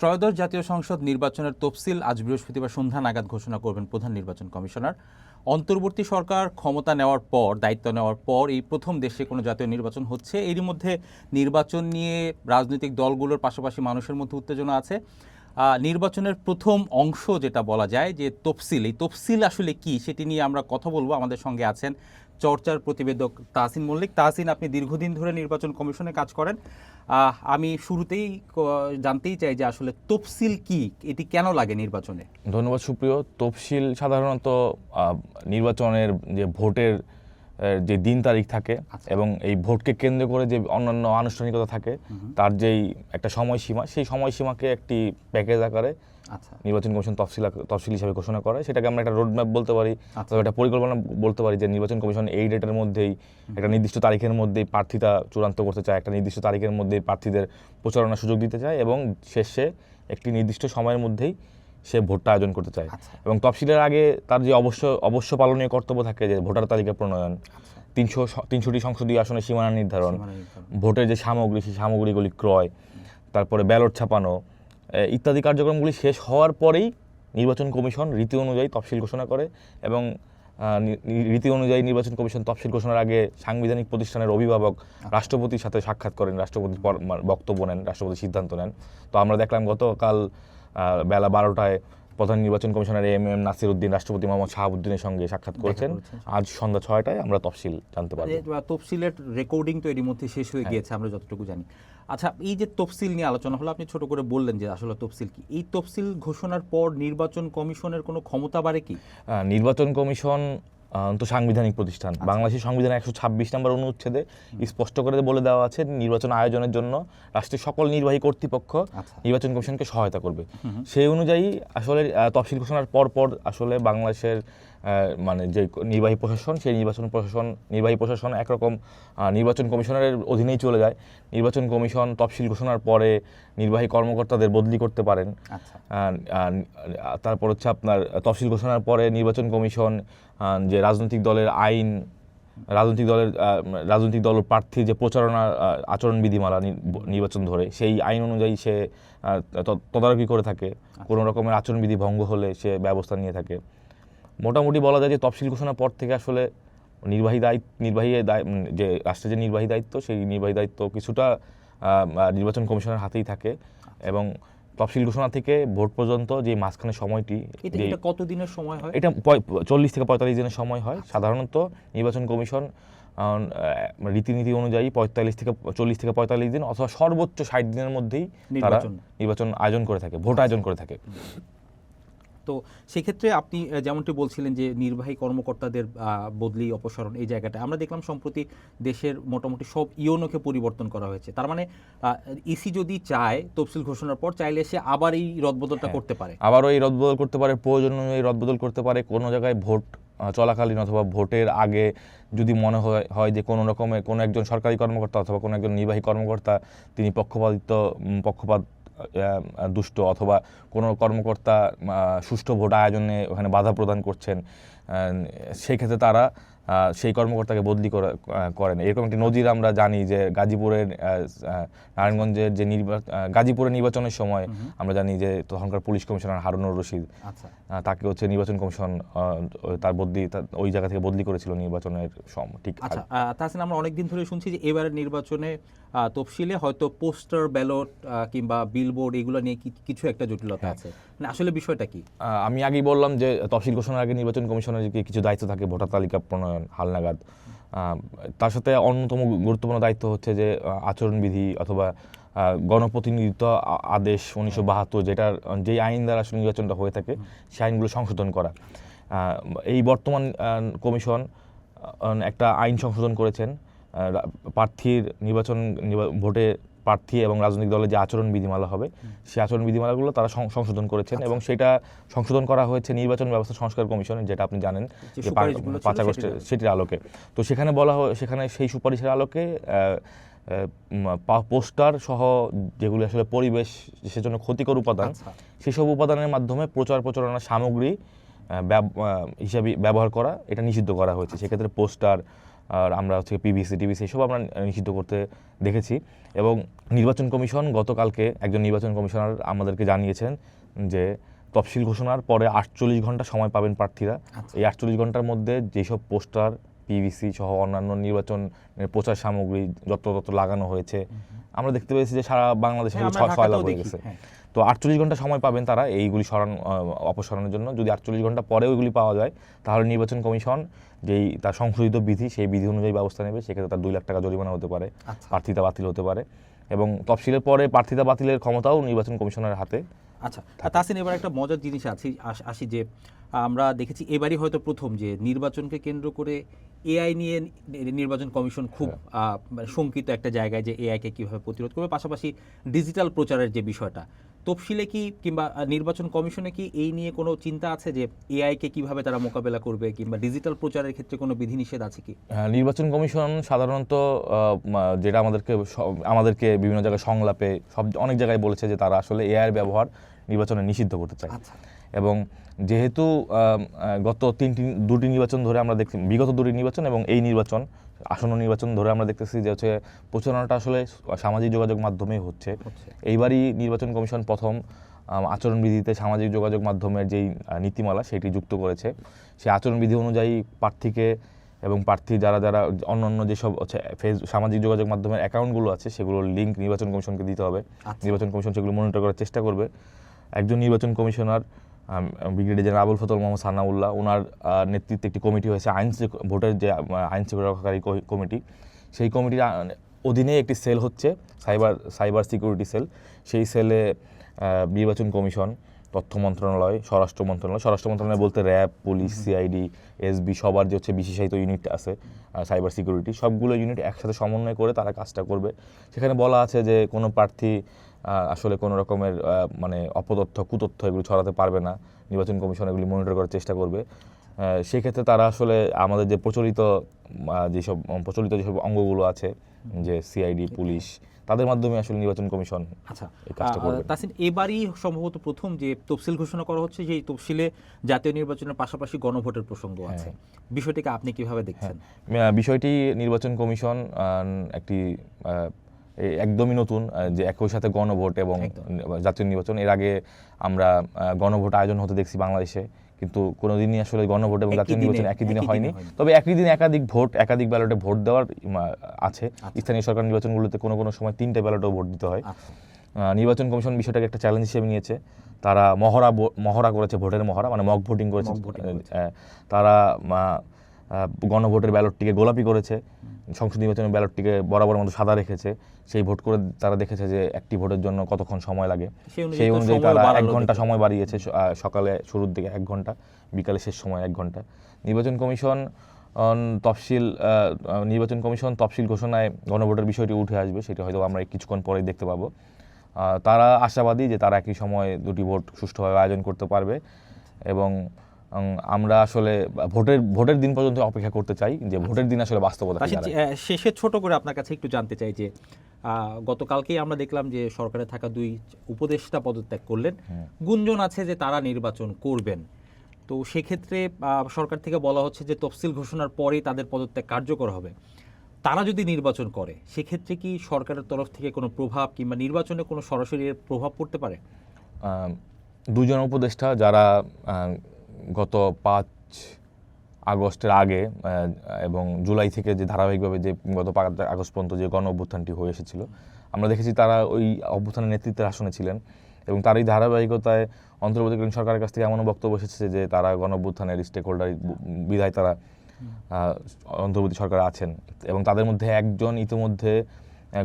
ত্রয়োদশ জাতীয় সংসদ নির্বাচনের তফসিল আজ বৃহস্পতিবার সন্ধ্যা নাগাদ ঘোষণা করবেন প্রধান নির্বাচন কমিশনার। অন্তর্বর্তী সরকার ক্ষমতা নেওয়ার পর, দায়িত্ব নেওয়ার পর এই প্রথম দেশে কোনো জাতীয় নির্বাচন হচ্ছে। এরই মধ্যে নির্বাচন নিয়ে রাজনৈতিক দলগুলোর পাশাপাশি মানুষের মধ্যে উত্তেজনা আছে। নির্বাচনের প্রথম অংশ যেটা বলা যায় যে তফসিল, এই তফসিল আসলে কি সেটি নিয়ে আমরা কথা বলব। আমাদের সঙ্গে আছেন চর্চার প্রতিবেদক তাহসিন মল্লিক। তাহসিন, আপনি দীর্ঘদিন ধরে নির্বাচন কমিশনে কাজ করেন। আমি শুরুতেই জানতেই চাই যে আসলে তফসিল কি? এটি কেন লাগে নির্বাচনে? ধন্যবাদ সুপ্রিয়। তফসিল সাধারণত নির্বাচনের যে ভোটের যে দিন তারিখ থাকে আচ্ছা। এবং এই ভোটকে কেন্দ্র করে যে অন্যান্য আনুষ্ঠানিকতা থাকে তার যেই একটা সময়সীমা সেই সময়সীমাকে একটি প্যাকেজ আকারে আচ্ছা নির্বাচন কমিশন তফসিল তফসিল হিসাবে ঘোষণা করে সেটাকে আমরা একটা রোডম্যাপ বলতে পারি আচ্ছা। অথবা একটা পরিকল্পনা বলতে পারি যে নির্বাচন কমিশন এই ডেটের মধ্যেই একটা নির্দিষ্ট তারিখের মধ্যেই প্রার্থিতা চূড়ান্ত করতে চায় একটা নির্দিষ্ট তারিখের মধ্যেই প্রার্থীদের প্রচারণার সুযোগ দিতে চায় এবং শেষে একটি নির্দিষ্ট সময়ের মধ্যেই সে ভোটটা আয়োজন করতে চায়। আচ্ছা। এবং তফসিলের আগে তার যে অবশ্য অবশ্য পালনীয় কর্তব্য থাকে যে ভোটার তালিকা প্রণয়ন। তিনশো তিনশোটি সংসদীয় আসনে সীমানা নির্ধারণ। ভোটের যে সামগ্রী সেই সামগ্রীগুলি ক্রয় তারপরে ব্যালট ছাপানো ইত্যাদি কার্যক্রমগুলি শেষ হওয়ার পরেই নির্বাচন কমিশন রীতি অনুযায়ী তফসিল ঘোষণা করে এবং রীতি অনুযায়ী নির্বাচন কমিশন তফসিল ঘোষণার আগে সাংবিধানিক প্রতিষ্ঠানের অভিভাবক রাষ্ট্রপতির সাথে সাক্ষাৎ করেন। মা- বক্তব্য নেন রাষ্ট্রপতি সিদ্ধান্ত নেন। তো আমরা দেখলাম গতকাল বেলা বারোটায় প্রধান নির্বাচন commissioner M M Nasir Uddin রাষ্ট্রপতি মোহাম্মদ শাহাবুদ্দিনের সঙ্গে সাক্ষাৎ করেছেন। আজ সন্ধ্যা ছয়টায় আমরা তফসিল জানতে আহ, তফসিলের রেকর্ডিং তো এরই মধ্যে শেষ হয়ে গিয়েছে আমরা যতটুকু জানি। আচ্ছা এই যে তফসিল নিয়ে আলোচনা হলো আপনি ছোট করে বললেন যে আসলে তফসিল কি। এই তফসিল ঘোষণার পর নির্বাচন কমিশনের কোনো ক্ষমতা বাড়ে কি? নির্বাচন কমিশন তো সাংবিধানিক প্রতিষ্ঠান। বাংলাদেশের সংবিধানের একশো ছাব্বিশ নম্বর অনুচ্ছেদে স্পষ্ট করে বলে দেওয়া আছে নির্বাচন আয়োজনের জন্য রাষ্ট্রের সকল নির্বাহী কর্তৃপক্ষ আচ্ছা। নির্বাচন কমিশনকে সহায়তা করবে। সেই অনুযায়ী আসলে আহ, তফসিল ঘোষণার পর পর আসলে বাংলাদেশের মানে যে নির্বাহী প্রশাসন সেই নির্বাচন প্রশাসন নির্বাহী প্রশাসন একরকম নির্বাচন কমিশনারের অধীনেই চলে যায়। নির্বাচন কমিশন তফসিল ঘোষণার পরে নির্বাহী কর্মকর্তাদের বদলি করতে পারেন। আচ্ছা। তারপর হচ্ছে আপনার তফসিল ঘোষণার পরে নির্বাচন কমিশন যে রাজনৈতিক দলের আইন রাজনৈতিক দলের রাজনৈতিক দল প্রার্থীর যে প্রচারণা আহ, আচরণ বিধিমালা নির্বাচন ধরে সেই আইন অনুযায়ী সে তদারকি করে থাকে। কোনো রকমের আচরণবিধি ভঙ্গ হলে সে ব্যবস্থা নিয়ে থাকে। মোটামুটি বলা যায় যে তফসিল ঘোষণার পর থেকে আসলে নির্বাহী দায়িত্ব নির্বাহী যে রাষ্ট্রের যে নির্বাহী দায়িত্ব সেই নির্বাহী দায়িত্ব কিছুটা নির্বাচন কমিশনের হাতেই থাকে এবং তফসিল ঘোষণা থেকে ভোট পর্যন্ত যে মাঝখানে সময়টি এটা যে- এটা কত দিনের সময় হয়? এটা চল্লিশ থেকে পঁয়তাল্লিশ দিনের সময় হয়। সাধারণত নির্বাচন কমিশন রীতিনীতি অনুযায়ী পঁয়তাল্লিশ থেকে চল্লিশ থেকে পঁয়তাল্লিশ দিন অথবা সর্বোচ্চ ষাট দিনের মধ্যেই তারা। নির্বাচন আয়োজন করে থাকে ভোট আয়োজন করে থাকে। তো সেক্ষেত্রে আপনি যেমনটি বলছিলেন যে নির্বাহী কর্মকর্তাদের বদলি অপসারণ এই জায়গাটা আমরা দেখলাম সম্প্রতি দেশের মোটামুটি সব ইওনোকে পরিবর্তন করা হয়েছে তার মানে ইসি যদি চায় তফসিল ঘোষণার পর চাইলে সে আবার এই রদবদলটা হ্যাঁ। করতে পারে আবারও এই রদবদল করতে পারে প্রয়োজন অনুযায়ী রদবদল করতে পারে কোনো জায়গায় ভোট চলাকালীন অথবা ভোটের আগে যদি মনে হয় হয় যে কোনো রকমের কোনো একজন সরকারি কর্মকর্তা অথবা কোনো একজন নির্বাহী কর্মকর্তা তিনি পক্ষপাতিত্ব পক্ষপাত দুষ্ট অথবা কোনো কর্মকর্তা সুষ্ঠু ভোট আয়োজনে ওখানে বাধা প্রদান করছেন সেক্ষেত্রে তারা সেই কর্মকর্তাকে বদলি করেন। এরকম একটি নজির আমরা জানি যে গাজীপুরের নারায়ণগঞ্জের যে নির্বাচন গাজীপুরের নির্বাচনের সময় আমরা জানি যে তখনকার পুলিশ কমিশনার হারুনুর রশিদ আচ্ছা। তাকে হচ্ছে নির্বাচন কমিশন তার বদলি তার- ওই জায়গা থেকে বদলি করেছিল নির্বাচনের সম ঠিক আচ্ছা তাছাড়া আমরা অনেকদিন ধরে শুনছি যে এবারের নির্বাচনে তফসিলে হয়তো পোস্টার ব্যালট কিংবা বিলবোর্ড এগুলো নিয়ে কিছু একটা জটিলতা হ্যাঁ। আছে। মানে আসলে বিষয়টা কি? আমি আগেই বললাম যে তফসিল ঘোষণার আগে নির্বাচন কমিশনের কিছু দায়িত্ব থাকে ভোটার তালিকা প্রণয়ন হালনাগাদ। তার সাথে অন্যতম গুরুত্বপূর্ণ দায়িত্ব হচ্ছে যে আচরণবিধি অথবা গণপ্রতিনিধিত্ব আদেশ উনিশশো বাহাত্তর যেটার যেই আইন দ্বারা আসলে নির্বাচনটা হয়ে থাকে সেই আইনগুলো সংশোধন করা। এই বর্তমান কমিশন একটা আইন সংশোধন করেছেন। প্রার্থীর নির্বাচন ভোটে প্রার্থী এবং রাজনৈতিক দলের যে আচরণ বিধিমালা হবে সেই আচরণ বিধিমালাগুলো তারা সংশোধন করেছেন এবং সেটা সংশোধন করা হয়েছে নির্বাচন ব্যবস্থা সংস্কার কমিশনে যেটা আপনি জানেন যে পাঁচ আগস্টে সেটির আলোকে। তো সেখানে বলা হয় সেখানে সেই সুপারিশের আলোকে পোস্টার সহ যেগুলি আসলে পরিবেশ সেজন্য ক্ষতিকর উপাদান আচ্ছা। সেসব উপাদানের মাধ্যমে প্রচার প্রচারণার সামগ্রী হিসাবে ব্যবহার করা এটা নিষিদ্ধ করা হয়েছে সেক্ষেত্রে পোস্টার আর আমরা হচ্ছে পিবিসি টিবিসি এসব আমরা নিষিদ্ধ করতে দেখেছি এবং নির্বাচন কমিশন গতকালকে একজন নির্বাচন কমিশনার আমাদেরকে জানিয়েছেন যে তফসিল ঘোষণার পরে আটচল্লিশ ঘণ্টা সময় পাবেন প্রার্থীরা আচ্ছা। এই আটচল্লিশ ঘণ্টার মধ্যে যেসব পোস্টার পিভিসি সহ অন্যান্য নির্বাচনের প্রচার সামগ্রী যত তত লাগানো হয়েছে। আমরা দেখতে পেয়েছি যে সারা বাংলাদেশে হ্যাঁ, ছয়লাভ হয়ে গেছে। হ্যাঁ। তো আটচল্লিশ ঘণ্টা সময় পাবেন তারা এইগুলি সরান অপসারণের জন্য। যদি আটচল্লিশ ঘণ্টা পরে ওইগুলি পাওয়া যায় তাহলে নির্বাচন কমিশন যেই তার সংশোধিত বিধি সেই বিধি অনুযায়ী ব্যবস্থা নেবে। সেক্ষেত্রে তার দুই লাখ টাকা জরিমানা হতে পারে আচ্ছা। প্রার্থিতা বাতিল হতে পারে এবং তফসিলের পরে প্রার্থিতা বাতিলের ক্ষমতাও নির্বাচন কমিশনের হাতে আচ্ছা। তাসিন এবার একটা মজার জিনিস আছে আসি যে আমরা দেখেছি এবারই হয়তো প্রথম যে নির্বাচনকে কেন্দ্র করে এআই নিয়ে নির্বাচন কমিশন খুব মানে শঙ্কিত একটা জায়গায় যে এআইকে কীভাবে প্রতিরোধ করবে। পাশাপাশি ডিজিটাল প্রচারের যে বিষয়টা তফসিলে কি কিংবা নির্বাচন কমিশনে কি এই নিয়ে কোনো চিন্তা আছে যে এআইকে কীভাবে তারা মোকাবেলা করবে কিংবা ডিজিটাল প্রচারের ক্ষেত্রে কোনো বিধিনিষেধ আছে কি? হ্যাঁ, নির্বাচন কমিশন সাধারণত যেটা আমাদেরকে আমাদেরকে বিভিন্ন জায়গায় সংলাপে সব অনেক জায়গায় বলেছে যে তারা আসলে এআইয়ের ব্যবহার নির্বাচনে নিষিদ্ধ করতে চায়। আচ্ছা। এবং যেহেতু গত তিনটি দুটি নির্বাচন ধরে আমরা দেখছি বিগত দুটি নির্বাচন এবং এই নির্বাচন আসন্ন নির্বাচন ধরে আমরা দেখতেছি যে হচ্ছে প্রচারণাটা আসলে সামাজিক যোগাযোগ মাধ্যমেই হচ্ছে। এইবারই নির্বাচন কমিশন প্রথম আচরণবিধিতে সামাজিক যোগাযোগ মাধ্যমের যেই নীতিমালা সেটি যুক্ত করেছে সেই আচরণবিধি অনুযায়ী প্রার্থীকে এবং প্রার্থী যারা যারা অন্যান্য যেসব হচ্ছে ফেস সামাজিক যোগাযোগ মাধ্যমের অ্যাকাউন্টগুলো আছে সেগুলোর লিঙ্ক নির্বাচন কমিশনকে দিতে হবে আচ্ছা। নির্বাচন কমিশন সেগুলো মনিটর করার চেষ্টা করবে একজন নির্বাচন commissioner brigadier general Abul Fazal Mohammad Sanaullah ওনার নেতৃত্বে একটি কমিটি হয়েছে আইন ভোটের যে আইন শৃঙ্খলা রক্ষাকারী কমিটি। সেই কমিটির অধীনে একটি সেল হচ্ছে সাইবার সাইবার সিকিউরিটি সেল। সেই সেলে নির্বাচন কমিশন তথ্য মন্ত্রণালয় স্বরাষ্ট্র মন্ত্রণালয় স্বরাষ্ট্র মন্ত্রণালয় বলতে র্যাব পুলিশ সিআইডি এসবি সবার যে হচ্ছে বিশেষায়িত ইউনিট আছে সাইবার সিকিউরিটি সবগুলো ইউনিট একসাথে সমন্বয় করে তারা কাজটা করবে। সেখানে বলা আছে যে কোনো প্রার্থী আসলে কোনো রকমের মানে অপতথ্য কুতথ্য এগুলো ছড়াতে পারবে না। নির্বাচন কমিশন এগুলি মনিটর করার চেষ্টা করবে। সেক্ষেত্রে তারা আসলে আমাদের যে প্রচলিত যেসব প্রচলিত যেসব অঙ্গগুলো আছে যে সিআইডি পুলিশ তাদের মাধ্যমে আসলে নির্বাচন কমিশন আচ্ছা তাসিন এবারই সম্ভবত প্রথম যে তফসিল ঘোষণা করা হচ্ছে সেই তফসিলে জাতীয় নির্বাচনের পাশাপাশি গণভোটের প্রসঙ্গ হ্যাঁ। আছে। বিষয়টিকে আপনি কীভাবে দেখছেন? বিষয়টি নির্বাচন কমিশন একটি একদমই নতুন যে একই সাথে গণভোট এবং জাতীয় নির্বাচন। এর আগে আমরা গণভোট আয়োজন হতে দেখছি বাংলাদেশে কিন্তু কোনোদিনই আসলে গণভোট এবং জাতীয় নির্বাচন একই দিনে হয়নি। তবে একই দিনে একাধিক ভোট একাধিক ব্যালটে ভোট দেওয়ার আছে। স্থানীয় সরকার নির্বাচনগুলোতে কোনো কোনো সময় তিনটে ব্যালটেও ভোট দিতে হয়। আচ্ছা। নির্বাচন কমিশন বিষয়টাকে একটা চ্যালেঞ্জ হিসেবে নিয়েছে। তারা মহড়া মহড়া করেছে ভোটের মহড়া মানে মক ভোটিং করেছে। তারা গণভোটের ব্যালটটিকে গোলাপি করেছে সংসদ নির্বাচনের ব্যালটটিকে বরাবর মতো সাদা রেখেছে। সেই ভোট করে তারা দেখেছে যে একটি ভোটের জন্য কতক্ষণ সময় লাগে। সেই অনুযায়ী তারা এক ঘণ্টা সময় বাড়িয়েছে সকালে শুরুর দিকে এক ঘণ্টা বিকালে শেষ সময় এক ঘণ্টা। নির্বাচন কমিশন তফসিল নির্বাচন কমিশন তফসিল ঘোষণায় গণভোটের বিষয়টি উঠে আসবে সেটা হয়তো আমরা কিছুক্ষণ পরেই দেখতে পাবো। তারা আশাবাদী যে তারা একই সময় দুটি ভোট সুষ্ঠুভাবে আয়োজন করতে পারবে এবং আমরা আসলে ভোটের ভোটের দিন পর্যন্ত অপেক্ষা করতে চাই যে ভোটের দিন আসলে বাস্তবতা শেষে ছোট করে আপনার কাছে একটু জানতে চাই যে গতকালকেই আমরা দেখলাম যে সরকারে থাকা দুই উপদেষ্টা পদত্যাগ করলেন। গুঞ্জন আছে যে তারা নির্বাচন করবেন। তো সেক্ষেত্রে সরকার থেকে বলা হচ্ছে যে তফসিল ঘোষণার পরেই তাদের পদত্যাগ কার্যকর হবে। তারা যদি নির্বাচন করে সেক্ষেত্রে কি সরকারের তরফ থেকে কোনো প্রভাব কিংবা নির্বাচনে কোনো সরাসরি প্রভাব পড়তে পারে? দুজন উপদেষ্টা যারা গত পাঁচ আগস্টের আগে এবং জুলাই থেকে যে ধারাবাহিকভাবে যে গত পাঁচ আগস্ট পর্যন্ত যে গণ অভ্যুত্থানটি হয়ে এসেছিল, আমরা দেখেছি তারা ওই অভ্যুত্থানের নেতৃত্বের আসনে ছিলেন এবং তার এই ধারাবাহিকতায় অন্তর্বর্তীকালীন সরকারের কাছ থেকে এমনও বক্তব্য এসেছে যে তারা গণ অভ্যুত্থানের স্টেক হোল্ডার বিধায় তারা অন্তর্বর্তী সরকার আছেন এবং তাদের মধ্যে একজন ইতিমধ্যে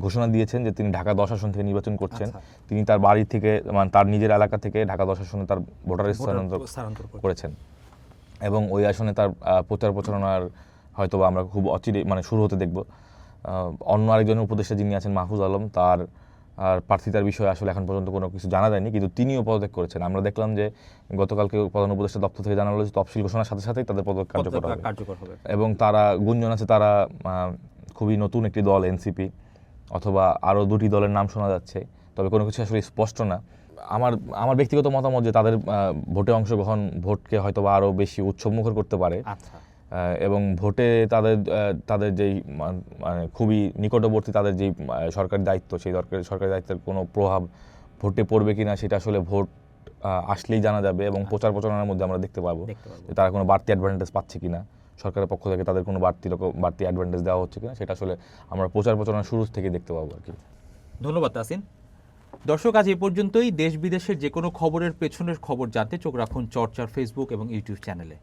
ঘোষণা দিয়েছেন যে তিনি ঢাকা দশ আসন থেকে নির্বাচন করছেন। আচ্ছা। তিনি তার বাড়ি থেকে মানে তার নিজের এলাকা থেকে ঢাকা দশ আসনে তার ভোটার স্থানান্তর স্থানান্তর করেছেন। এবং ওই আসনে তার প্রচার প্রচারণার হয়তো বা আমরা খুব অচিরে মানে শুরু হতে দেখব। অন্য আরেকজন উপদেষ্টা যিনি আছেন মাহফুজ আলম তার আর প্রার্থিতার বিষয়ে আসলে এখন পর্যন্ত কোনো কিছু জানা যায়নি কিন্তু তিনিও পদত্যাগ করেছেন। আমরা দেখলাম যে গতকালকে প্রধান উপদেষ্টা দপ্তর থেকে জানা হলো যে তফসিল ঘোষণার সাথে সাথেই তাদের পদত্যাগ কার্যকর হবে। এবং তারা গুঞ্জন আছে তারা খুবই নতুন একটি দল এনসিপি। অথবা আরও দুটি দলের নাম শোনা যাচ্ছে তবে কোনো কিছু আসলে স্পষ্ট না। আমার আমার ব্যক্তিগত মতামত যে তাদের ভোটে অংশগ্রহণ ভোটকে হয়তো বা আরও বেশি উৎসবমুখর করতে পারে। আচ্ছা। এবং ভোটে তাদের তাদের যেই মানে খুবই নিকটবর্তী তাদের যেই সরকারি দায়িত্ব সেই সরকারি সরকারি দায়িত্বের কোনো প্রভাব ভোটে পড়বে কিনা সেটা আসলে ভোট আসলেই জানা যাবে এবং প্রচার প্রচারণার মধ্যে আমরা দেখতে পাবো যে তারা কোনো বাড়তি অ্যাডভান্টেজ পাচ্ছে কিনা। সরকারের পক্ষ থেকে তাদের কোনো বাড়তি রকম, বাড়তি অ্যাডভান্টেজ দেওয়া হচ্ছে কিনা, সেটা আসলে আমরা প্রচার প্রচারণা শুরু থেকে দেখতে পাবো আর কি। ধন্যবাদ তাসিন দর্শক, আজ এ পর্যন্তই। দেশ বিদেশের যে কোনো খবরের পেছনের খবর জানতে চোখ রাখুন চর্চার ফেসবুক এবং ইউটিউব চ্যানেলে